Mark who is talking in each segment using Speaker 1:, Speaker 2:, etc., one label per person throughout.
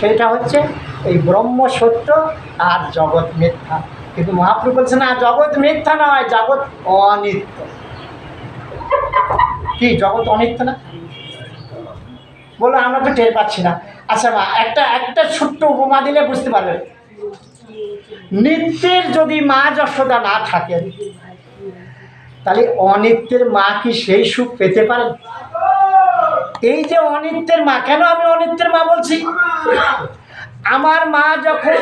Speaker 1: সেটা হচ্ছে এই ব্রহ্ম সত্য আর জগৎ মিথ্যা। কিন্তু মহাপ্রভু বলছে না, জগৎ মিথ্যা নয়, জগৎ অনিত্য। কি, জগৎ অনিত্য না? বলো আমরা তো টের পাচ্ছি না। আচ্ছা মা, একটা একটা ছোট্ট উপমা দিলে বুঝতে পারবে। নিত্যের যদি মা যশোদা না থাকেন, তাহলে অনিত্যের মা কি সেই সুখ পেতে পারেন? এই যে অনিত্যের মা, কেন আমি অনিত্যের মা বলছি? আমার মা যখন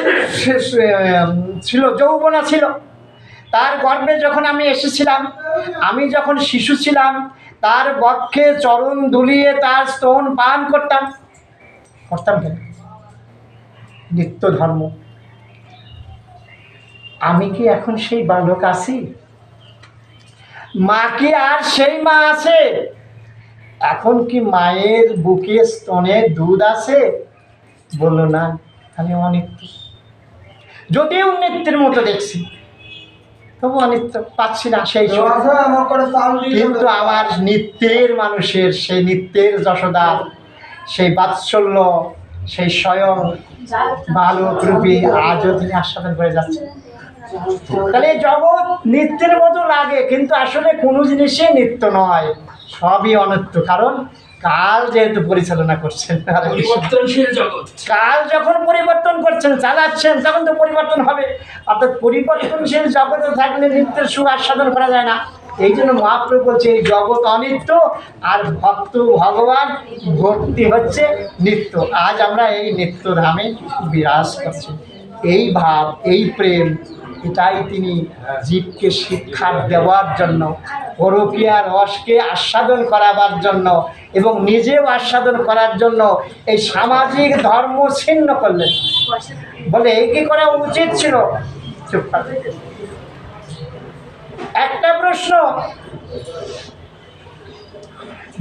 Speaker 1: ছিল, যৌবনা ছিল, তার গর্ভে যখন আমি এসেছিলাম, আমি যখন শিশু ছিলাম, তার বক্ষে চরণ দুলিয়ে তার স্তন পান করতাম। করতাম কেন? নিত্য ধর্ম। আমি কি এখন সেই বালক আছি? মা কি আর সেই মা আছে? এখন কি মায়ের বুকে স্তনে দুধ আছে? বলল না আমি অনিত্য যদিও নিত্যের মতো দেখছি তবু অনিত্য পাচ্ছি না সেই কিন্তু আমার নিত্যের মানুষের সেই নিত্যের যশোদার সেই বাৎসল্য সেই স্বয়ং বালক রূপী আজও তিনি আস্বাদন করে যাচ্ছে তাহলে জগৎ নিত্যের মতো লাগে কিন্তু আসলে কোনো জিনিসই নিত্য নয় সবই অনিত্য। কারণ কাল যেহেতু পরিচালনা করছেন কাল যখন পরিবর্তন করছেন চালাচ্ছেন তখন তো পরিবর্তন হবে। অর্থাৎ পরিবর্তনশীল জগতে থাকলে নিত্যের সুখ আস্বাদন করা যায় না। এই জন্য মহাপ্রভু বলছে এই জগৎ অনিত্য আর ভক্ত ভগবান ভক্তি হচ্ছে নিত্য। আজ আমরা এই নিত্য ধামে বিরাজ করছি। এই ভাব এই প্রেম এটাই তিনি জীবকে শিক্ষা দেওয়ার জন্য পরকীয়া রসকে আস্বাদন করাবার জন্য এবং নিজেও আস্বাদন করার জন্য এই সামাজিক ধর্ম ছিন্ন করলেন। বলে এই কি করা উচিত ছিল? একটা প্রশ্ন,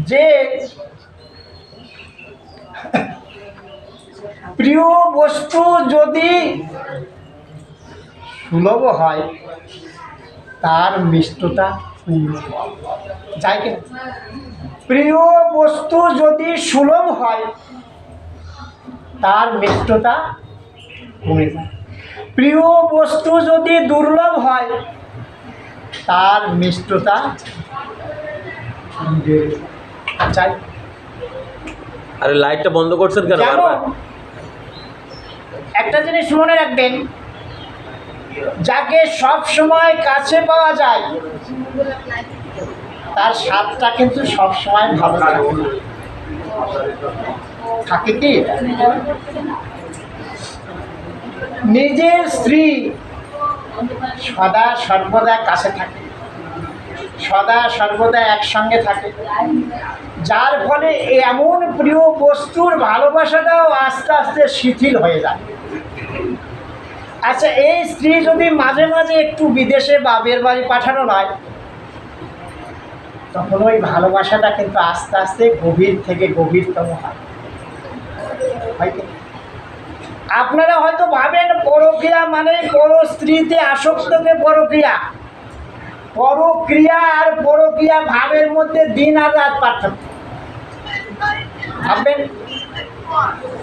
Speaker 1: যে প্রিয় বস্তু যদি সুলভ হয় তার মিষ্টতা যাই কিনা। প্রিয় বস্তু যদি সুলভ হয় তার মিষ্টতা কমে যায়। প্রিয় বস্তু যদি দুর্লভ হয় তার মিষ্টতা চাই
Speaker 2: আরে লাইটটা বন্ধ করছেন কেন
Speaker 1: একটা জিনিস মনে রাখবেন যাকে সব সময় কাছে পাওয়া যায়, তার স্বাদটা কিন্তু সব সময় ভালো থাকে। থাকে কি? নিজের স্ত্রী সদা সর্বদা কাছে থাকে, সদা সর্বদা একসঙ্গে থাকে। যার ফলে এমন প্রিয় বস্তুর ভালোবাসাটাও আস্তে আস্তে শিথিল হয়ে যায়। আচ্ছা এই স্ত্রী যদি মাঝে মাঝে একটু বিদেশে বাবের বাড়ি পাঠানো নয়, তখন ওই ভালোবাসাটা কিন্তু আস্তে আস্তে গভীর থেকে গভীরতম হয়। হয় আপনারা হয়তো ভাবেন, পরক্রিয়া মানে পর স্ত্রীতে আসক্তকে পরক্রিয়া। পরক্রিয়া আর পরক্রিয়া ভাবের মধ্যে দিন আর রাত পার্থক্য। ভাববেন?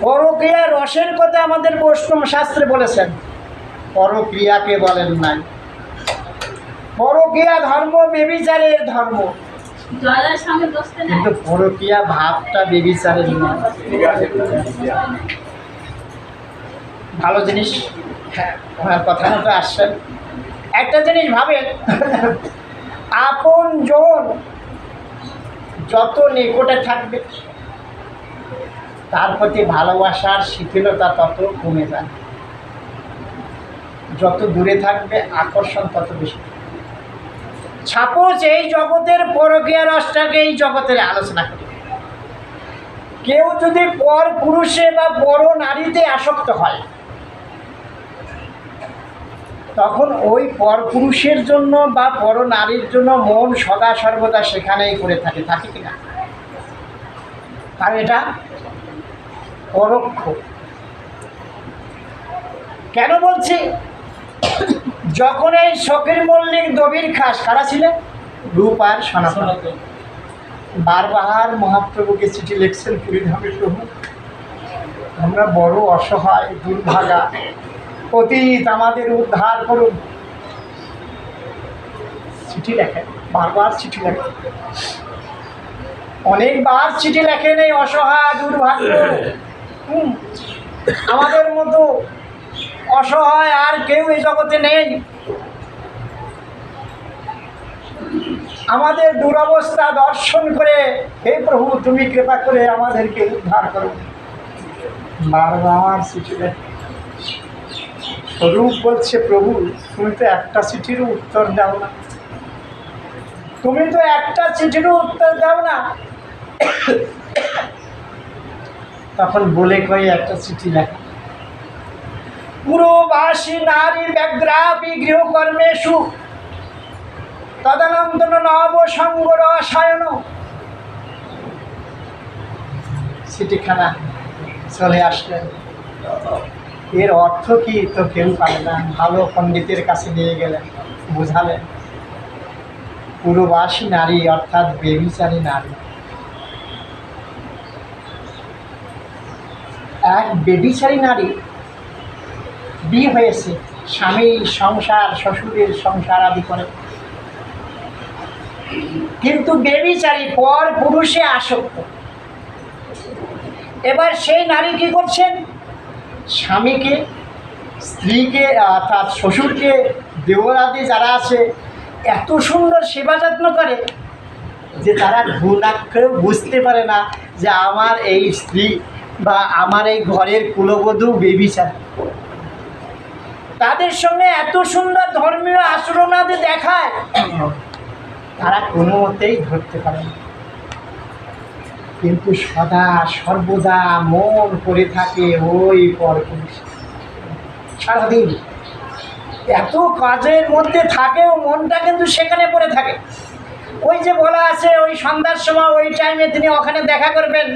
Speaker 1: পরক্রিয়া রসের কথা আমাদের বৈষ্ণব শাস্ত্রে বলেছেন। পরক্রিয়াকে বলেন নাই। পরক্রিয়া ধর্ম বেবিচারের ধর্ম। কিন্তু পরক্রিয়া ভাবটা বেবিচারের নয় ভালো জিনিস হ্যাঁ কথা মতো আসছেন একটা জিনিস ভাবেন আপন জন যত নিকটে থাকবে তার প্রতি ভালোবাসার শিথিলতা তত কমে যায় যত দূরে থাকবে, আকর্ষণ তত বেশি। ছাপোজ এই জগতের পরকীয়া রসটাকে এই জগতের আলোচনা করি। কেউ যদি পর পুরুষে বা বড় নারীতে আসক্ত হয়, তখন ওই পর পুরুষের জন্য বা পর নারীর জন্য মন সদা সর্বদা সেখানেই করে থাকে থাকে কিনা আর এটা পরোক্ষ। কেন বলছি? যখন এই শখের মল্লিক দবির খাস কারা ছিলেন রূপ আর সনাতন। বারবার মহাপ্রভুকে চিঠি লিখছেন পুরীধামে প্রভু আমরা বড় অসহায় দুর্ভাগা অতীত আমাদের উদ্ধার করুন। চিঠি লেখেন বারবার চিঠি লেখেন। অনেকবার চিঠি লেখেন এই অসহায় দুর্ভাগ্য। আমাদের মতো অসহায় আর কেউ এই জগতে নেই। আমাদের দুরবস্থা দর্শন করে হে প্রভু, তুমি কৃপা করে আমাদেরকে উদ্ধার করো। বারবার চিঠি লেখে স্বরূপ বলছে, প্রভু, তুমি তো একটা চিঠিরও উত্তর দাও না। তুমি তো একটা চিঠিরও উত্তর দাও না। তখন বলে কয়ে একটা চিঠি লেখা। পুরোবাসী নারী ব্যাগ্রাপি তদনন্তন নব সঙ্গ রসায়ন চিঠিখানা চলে আসলেন। এর অর্থ কি তো কেউ পারে না। ভালো পণ্ডিতের কাছে নিয়ে গেলেন, বুঝালেন। পুরবাসী নারী অর্থাৎ বেবিচারী নারী। এক বেবিচারী নারী বিয়ে হয়েছে, স্বামী সংসার, শ্বশুরের সংসার আদি করে। কিন্তু বেবিচারী পর পুরুষে আসক্ত। এবার সেই নারী কি করছেন? স্বামীকে, স্ত্রীকে অর্থাৎ শ্বশুরকে দেওরাদি যারা আছে, এত সুন্দর সেবা যত্ন করে যে তারা ঘুণাক্ষরেও বুঝতে পারে না যে আমার এই স্ত্রী বা আমার এই ঘরের কুলবধূ বেবিচার। তাদের সঙ্গে এত সুন্দর ধর্মীয় আচরণাদি দেখায়, তারা কোনো মতেই ধরতে পারে না। কিন্তু সদা সর্বদা মন পড়ে থাকে ওই পরপুরুষ। সারাদিন এত কাজের মধ্যে থাকেও মনটা কিন্তু সেখানে পড়ে থাকে। ওই যে বলা আছে, ওই সন্ধ্যার সময় ওই টাইমে তিনি ওখানে দেখা করবেন।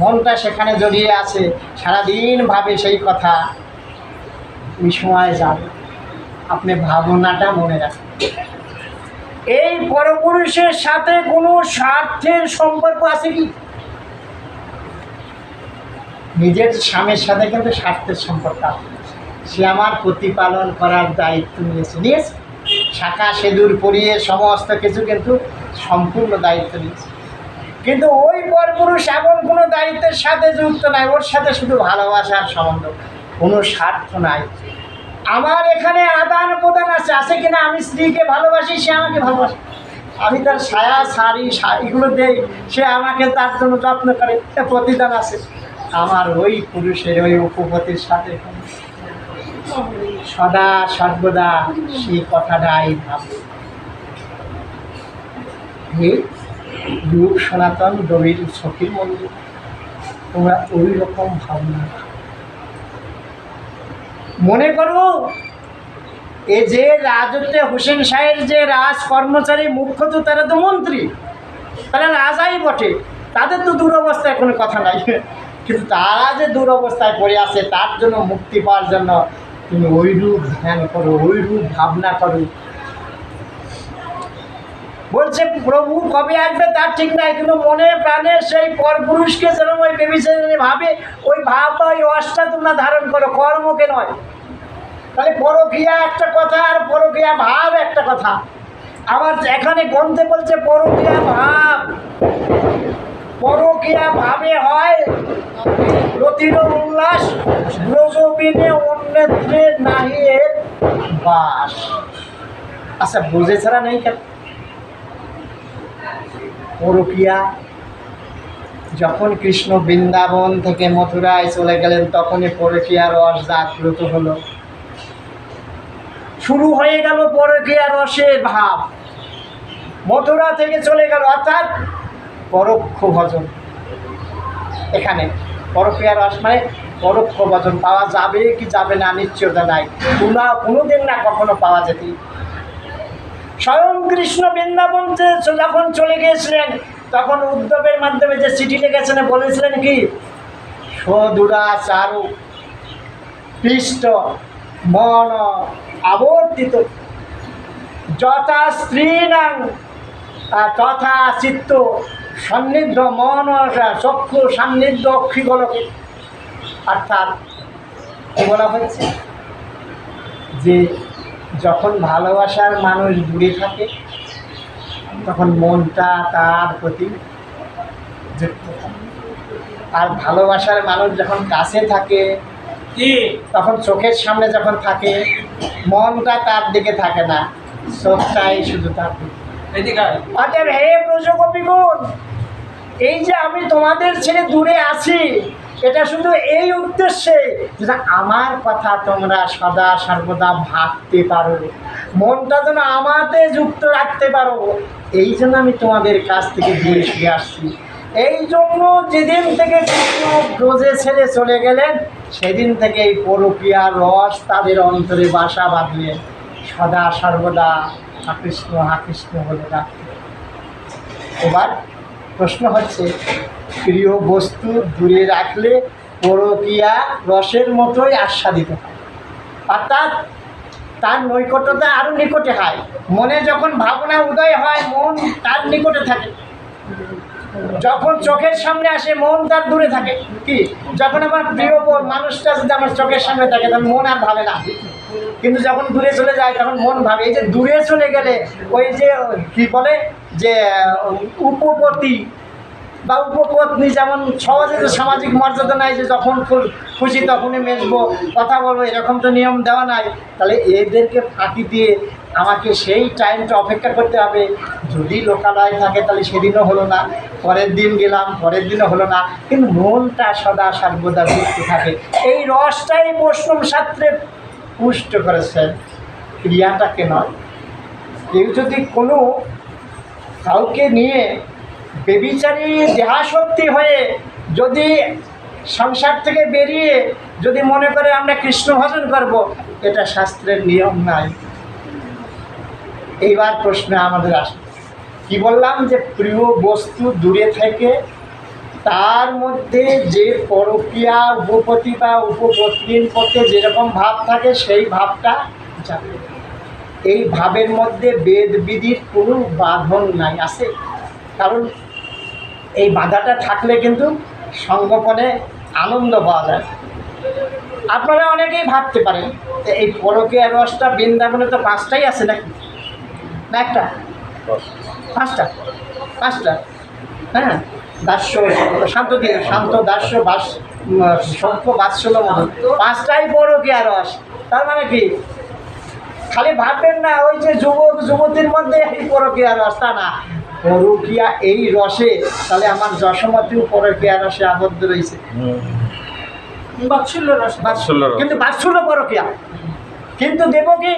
Speaker 1: মনটা সেখানে জড়িয়ে আছে। সারাদিন ভাবে সেই কথা। সময় যাবে আপনি ভাবনাটা মনে রাখেন। এই পরপুরুষের সাথে কোনো স্বার্থের সম্পর্ক আছে কি? নিজের স্বামীর সাথে কিন্তু স্বার্থের সম্পর্ক আছে। সে আমার প্রতিপালন করার দায়িত্ব নিয়েছে নিয়েছে। শাখা সেদুর পরিয়ে সমস্ত কিছু কিন্তু সম্পূর্ণ দায়িত্ব নিয়েছে। কিন্তু ওই পরপুরুষ এমন কোনো দায়িত্বের সাথে যুক্ত নাই, ওর সাথে শুধু ভালোবাসার সম্বন্ধ। কোনো স্বার্থ নাই। আমার এখানে আদান প্রদান আছে আছে কিনা আমি স্ত্রীকে ভালোবাসি, সে আমাকে ভালোবাসে। আমি তার ছায়া, শাড়ি, শা- এগুলো দেই, সে আমাকে তার জন্য যত্ন করে প্রতিদান আছে। আমার ওই পুরুষের ওই উপপতির সাথে সদা, সর্বদা সেই কথাটাই রূপ সনাতন রবির সখীর মন্দির, তোমরা ওই রকম ভাবনা। মনে করো, এ যে রাজত্বে হোসেন শাহের যে রাজ কর্মচারী মুখ্য তো তারা তো মন্ত্রী। তারা রাজাই বটে। তাদের তো দুরবস্থায় কোনো কথা নাই। কিন্তু তারা যে দুরবস্থায় পড়ে আছে, তার জন্য মুক্তি পাওয়ার জন্য তুমি ওইরূপ ধ্যান করো, ওইরূপ ভাবনা করো। বলছে, প্রভু কবে আসবে তার ঠিক নাই, কিন্তু মনে প্রাণে সেই পরপুরুষকে যেন ওই বেবিচারে ভাবে, ওই ভাব বা ওই অষ্টা তোমরা ধারণ করো, কর্মকে নয়। তাহলে পরকিয়া একটা কথা আর পরকিয়া ভাব একটা কথা। আবার এখানে গ্রন্থে বলছে পরকিয়া ভাব। পরকিয়া ভাবে হয় রতির উল্লাস, ব্রজবিনে অন্যত্রে নাহি এর বাস। আচ্ছা বুঝে ছাড়া নেই কেন? পরকিয়া। যখন কৃষ্ণ বৃন্দাবন থেকে মথুরায় চলে গেলেন, তখনই পরকিয়া রস জাগ্রত হলো। শুরু হয়ে গেল পরকিয়া রসের ভাব। মথুরা থেকে চলে গেল, অর্থাৎ পরোক্ষ ভজন। এখানে পরক্রিয়া রস মানে পরোক্ষ ভজন। পাওয়া যাবে কি যাবে না, নিশ্চয়তা নাই। কোনো কোনোদিন না কখনো পাওয়া যেতে স্বয়ং কৃষ্ণ বৃন্দাবন যখন চলে গিয়েছিলেন তখন উদ্যোগের মাধ্যমে যে চিঠি লিখেছেন বলেছিলেন কি? সদুরা চারু পৃষ্ঠ মন আবর্তিত। যথা স্ত্রীণাং আহ, তথা চিত্ত সান্নিধ্য মন চক্ষু সান্নিধ্য অক্ষিগলকে। অর্থাৎ বলা হচ্ছে যে যখন ভালোবাসার মানুষ দূরে থাকে তখন মনটা তার প্রতি যুক্ত থাকে আর ভালোবাসার মানুষ যখন কাছে থাকে
Speaker 3: কি
Speaker 1: তখন চোখের সামনে যখন থাকে মনটা তার দিকে থাকে না চোখটাই শুধু তার। অতএব হে এই যে আমি তোমাদের ছেড়ে দূরে আছি এটা শুধু এই উদ্দেশ্যে যে আমার কথা তোমরা সদা সর্বদা ভাবতে পারো। মনটা যেন আমাতে যুক্ত রাখতে পারো। এই জন্য আমি তোমাদের কাছ থেকে দূরে সরে আসছি। এই জন্য যেদিন থেকে কৃষ্ণ ব্রজে ছেড়ে চলে গেলেন, সেদিন থেকে এই পরকীয়া, রস তাদের অন্তরে বাসা বাঁধলেন সদা সর্বদা আকৃষ্ণ আকৃষ্ণ বলে রাখতে এবার প্রশ্ন হচ্ছে, প্রিয় বস্তু দূরে রাখলে পরকীয়া রসের মতোই আস্বাদিত হয়। অর্থাৎ তার নৈকট্যতা আরও নিকটে হয়। মনে যখন ভাবনা উদয় হয়, মন তার নিকটে থাকে। যখন চোখের সামনে আসে, মন তার দূরে থাকে। কি? যখন আমার প্রিয় মানুষটা যদি আমার চোখের সামনে থাকে তখন মন আর ভাবে না। কিন্তু যখন দূরে চলে যায়, তখন মন ভাবে। এই যে দূরে চলে গেলে ওই যে, কি বলে, যে উপপতি বা উপপত্নী যেমন সহজে যে সামাজিক মর্যাদা নাই যে যখন খুশি তখনই মেশবো, কথা বলব, এরকম তো নিয়ম দেওয়া নাই। তাহলে এদেরকে ফাঁকি দিয়ে আমাকে সেই টাইমটা অপেক্ষা করতে হবে। যদি লোকালয় থাকে, তাহলে সেদিনও হলো না, পরের দিন গেলাম, পরের দিনও হলো না। কিন্তু মনটা সদা সর্বদা যুক্ত থাকে। এই রসটাই বৈষ্ণব শাস্ত্রে পুষ্ট করেছেন, ক্রিয়াটাকে নয়। কেউ যদি কোনো কাউকে নিয়ে বেবিচারী দেহাশক্তি হয়ে যদি সংসার থেকে বেরিয়ে যদি মনে করে আমরা কৃষ্ণ ভজন করব, এটা শাস্ত্রের নিয়ম নাই। এইবার প্রশ্ন আমাদের আসে। কি বললাম যে প্রিয় বস্তু দূরে থেকে তার মধ্যে যে পরকীয়া উপপতি বা উপপত্নীর পথে যেরকম ভাব থাকে সেই ভাবটা যাবে এই ভাবের মধ্যে বেদ বিধির কোনো বাঁধন নাই আছে? কারণ এই বাধাটা থাকলে কিন্তু সঙ্গোপনে আনন্দ পাওয়া যায়। আপনারা অনেকেই ভাবতে পারেন যে এই পরকীয়া রসটা বৃন্দাবনে তো পাঁচটাই আছে নাকি? না একটা? পাঁচটা? পাঁচটা? হ্যাঁ? দাস্য শান্ত দিয়ে শান্ত দাস্য বাস সভ্য বাৎসল্য পাঁচটাই পরকীয়া রস তার মানে কি? খালি ভাববেন না ওই যে যুবক যুবতীর মধ্যে এই পরকীয়া রস তা না। পরকীয়া এই রসে তাহলে আমার যশোমতিও পরকীয়া রসে আবদ্ধ রয়েছে।
Speaker 3: বাৎসল্য রস।
Speaker 2: বাৎসল্য
Speaker 1: কিন্তু বাৎসল্য পরকীয়া কিন্তু দেবকী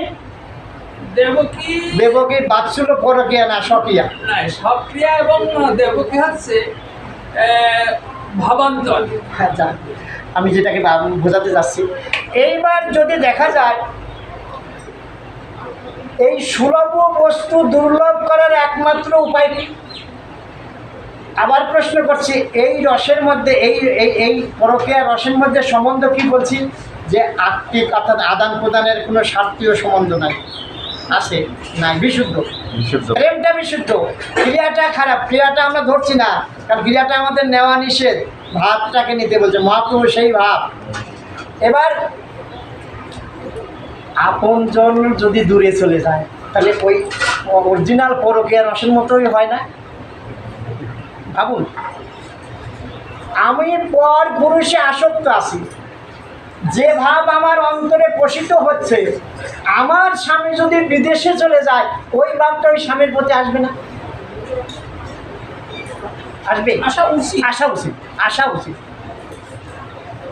Speaker 3: দেবকী
Speaker 1: দেবকী বাৎসল্য পরকীয়া না সকিয়া
Speaker 3: না সক্রিয়া এবং দেবকী হচ্ছে? ভাবান্তর।
Speaker 1: হ্যাঁ আমি যেটাকে বোঝাতে যাচ্ছি। এইবার যদি দেখা যায়, এই সুলভ বস্তু দুর্লভ করার একমাত্র উপায় কি? আবার প্রশ্ন করছি, এই রসের মধ্যে, এই এই এই পরকীয়া রসের মধ্যে সম্বন্ধ কি বলছি? যে আত্মিক অর্থাৎ আদান প্রদানের কোনো স্বার্থীয় সম্বন্ধ নাই। আছে? নাই বিশুদ্ধ।
Speaker 2: বিশুদ্ধ।
Speaker 1: প্রেমটা বিশুদ্ধ। ক্রিয়াটা খারাপ ক্রিয়াটা আমরা ধরছি না। কারণ ক্রিয়াটা আমাদের নেওয়া নিষেধ। ভাবটাকে নিতে বলছে মহাপ্রভু সেই ভাব। এবার আপনজন যদি দূরে চলে যায় তাহলে ওই অরিজিনাল পরকীয়া রসের মতোই হয় না? ভাবুন। আমি পর পুরুষে আসক্ত আছি। যে ভাব আমার অন্তরে পোষিত হচ্ছে আমার স্বামী যদি বিদেশে চলে যায় ওই ভাবটা ওই স্বামীর প্রতি আসবে না? আসবে?
Speaker 3: আসা উচিত।
Speaker 1: আসা উচিত আসা উচিত।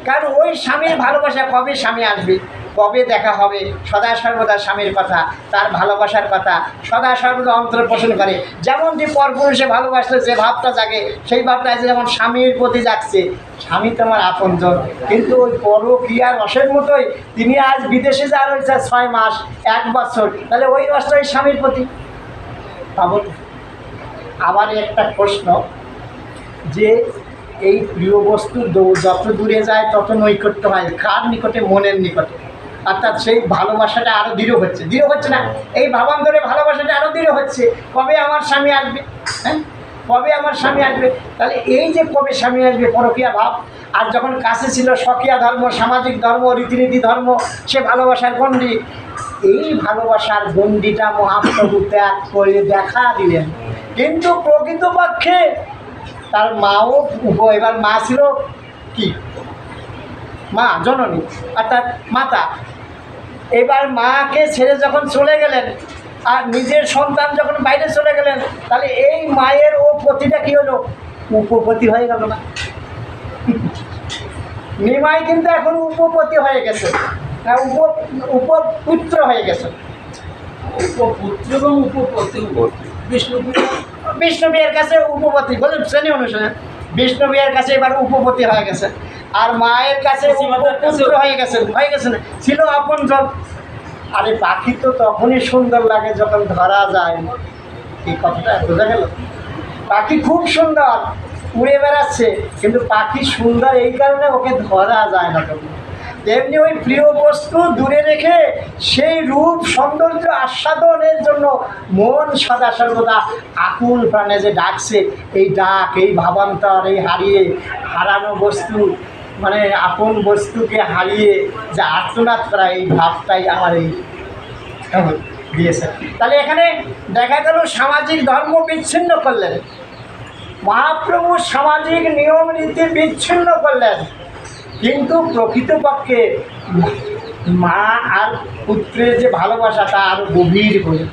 Speaker 1: কারণ ওই স্বামীর ভালোবাসা কবে স্বামী আসবে? কবে দেখা হবে, সদা সর্বদা স্বামীর কথা, তার ভালোবাসার কথা, সদা সর্বদা অন্তর পোষণ করে। যেমন যে পরপুরুষে ভালোবাসলে যে ভাবটা জাগে, সেই ভাবটা আজ যেমন স্বামীর প্রতি জাগছে। স্বামী তোমার আপনজন, কিন্তু ওই পরক্রিয়ার রসের মতোই তিনি আজ বিদেশে যা রয়েছে ছয় মাস, এক বছর, তাহলে ওই রসটা ওই স্বামীর প্রতি। ভাবুন আবার একটা প্রশ্ন, যে এই প্রিয় বস্তু যত দূরে যায় তত নৈকট্য হয়, কার নিকটে, মনের নিকটে? অর্থাৎ সেই ভালোবাসাটা আরও দৃঢ় হচ্ছে। দৃঢ় হচ্ছে না? এই ভাবান্তরে ভালোবাসাটা আরও দৃঢ় হচ্ছে। কবে আমার স্বামী আসবে? হ্যাঁ? কবে আমার স্বামী আসবে? তাহলে এই যে কবে স্বামী আসবে, পরকীয়া ভাব। আর যখন কাছে ছিল স্বকীয়া ধর্ম, সামাজিক ধর্ম, রীতিনীতি ধর্ম, সে ভালোবাসার গণ্ডি। এই ভালোবাসার গণ্ডিটা মহাপ্রভু ত্যাগ করে দেখা দিলেন। কিন্তু প্রকৃতপক্ষে তার মাও এবার মা ছিল কি? মা, জননী, অর্থাৎ মাতা। এবার মাকে ছেড়ে যখন চলে গেলেন আর নিজের সন্তান যখন বাইরে চলে গেলেন তাহলে এই মায়ের ও পতিটা কি হলো? উপপতি হয়ে গেল না। নিমাই কিন্তু এখন উপপতি হয়ে গেছে। না উপ উপপুত্র হয়ে গেছে।
Speaker 3: উপপুত্র এবং উপপতি
Speaker 1: বিষ্ণু বিয়ের কাছে উপপতি বলে শ্রেণি অনুসারে। বিষ্ণু বিয়ের কাছে এবার উপপতি হয়ে গেছে। আর মায়ের কাছে হয়ে গেছে হয়ে ছিল আপন জন। আরে পাখি তো তখনই সুন্দর লাগে যখন ধরা যায়। এই কথাটা বোঝা গেল? পাখি খুব সুন্দর উড়ে বেড়াচ্ছে কিন্তু পাখি সুন্দর এই কারণে ওকে ধরা যায় না তখন। তেমনি ওই প্রিয় বস্তু দূরে রেখে সেই রূপ সৌন্দর্য আস্বাদনের জন্য মন সদা সর্বদা আকুল প্রাণে যে ডাকছে এই ডাক এই ভাবান্তর এই হারিয়ে হারানো বস্তু। মানে আপন বস্তুকে হারিয়ে যে আর্তনাদ করা এই ভাবটাই আমার এই দিয়েছে। তাহলে এখানে দেখা গেল সামাজিক ধর্ম বিচ্ছিন্ন করলেন। মহাপ্রভু সামাজিক নিয়ম, নীতি বিচ্ছিন্ন করলেন। কিন্তু প্রকৃতপক্ষে মা আর পুত্রের যে ভালোবাসা, তা আরও গভীর হয়ে